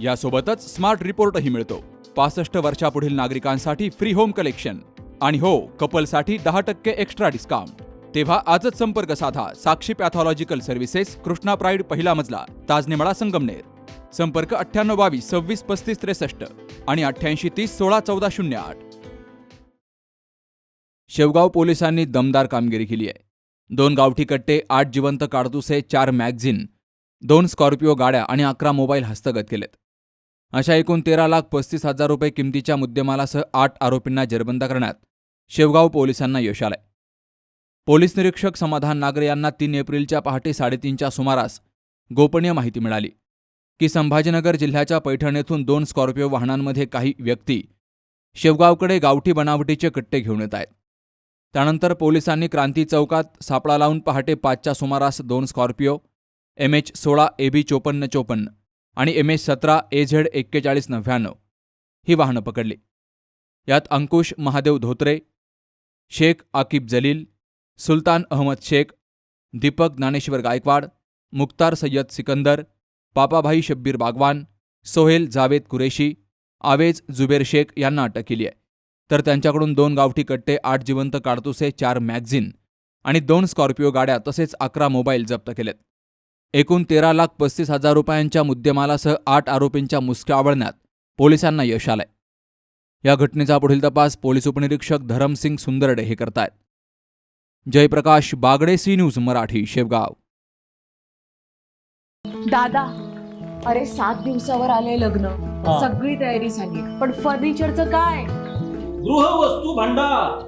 यासोबतच स्मार्ट रिपोर्टही मिळतो. पासष्ट वर्षापुढील नागरिकांसाठी फ्री होम कलेक्शन आणि हो कपलसाठी दहा टक्के एक्स्ट्रा डिस्काउंट तेव्हा आजच संपर्क साधा Sakshi pathological services Krishna pride पहिला मजला ताजनेमळा संगमनेर. संपर्क अठ्ठ्याण्णव बावीस सव्वीस पस्तीस त्रेसष्ट आणि अठ्ठ्याऐंशी तीस सोळा चौदा शून्य आठ. शेवगाव पोलिसांनी दमदार कामगिरी केली आहे. दोन गावठी कट्टे आठ जिवंत काडतुसे चार मॅगझिन दोन स्कॉर्पिओ गाड्या आणि अकरा मोबाईल हस्तगत केलेत. अशा एकूण तेरा लाख पस्तीस हजार रुपये किमतीच्या मुद्देमालासह आठ आरोपींना जेरबंद करण्यात शेवगाव पोलिसांना यश आलंय. पोलीस निरीक्षक समाधान नागरे यांना तीन एप्रिलच्या पहाटे साडेतीनच्या सुमारास गोपनीय माहिती मिळाली. की संभाजीनगर जिल्ह्याच्या पैठण येथून दोन स्कॉर्पिओ वाहनांमध्ये काही व्यक्ती शेवगावकडे गावठी बनावटीचे कट्टे घेऊन येत आहेत. त्यानंतर पोलिसांनी क्रांती चौकात सापळा लावून पहाटे पाचच्या सुमारास दोन स्कॉर्पिओ एम एच सोळा ए बी चोपन्न चोपन्न आणि एम एच सतरा ए झेड एक्केचाळीस नव्याण्णव. ही वाहनं पकडली. यात अंकुश महादेव धोत्रे शेख आकिब जलील सुलतान अहमद शेख दीपक ज्ञानेश्वर गायकवाड मुख्तार सय्यद सिकंदर पापाभाई शब्बीर बागवान सोहेल जावेद कुरेशी आवेज जुबेर शेख यांना अटक केली आहे. तर त्यांच्याकडून दोन गावठी कट्टे आठ जिवंत काडतुसे चार मॅगझिन आणि दोन स्कॉर्पिओ गाड्या तसेच अकरा मोबाईल जप्त केलेत. एकूण तेरा लाख पस्तीस हजार रुपयांच्या मुद्देमालासह आठ आरोपींच्या मुसक्या आवळण्यात पोलिसांना यश आलंय. या घटनेचा पुढील तपास पोलीस उपनिरीक्षक धरमसिंग सुंदरडे हे करतायत. Jayprakash Bagade C news Marathi Shevgaon. दादा अरे सात दिवसावर आले लग्न. सगळी तयारी झाली. पण फर्निचरचं काय? गृहवस्तू भांडार.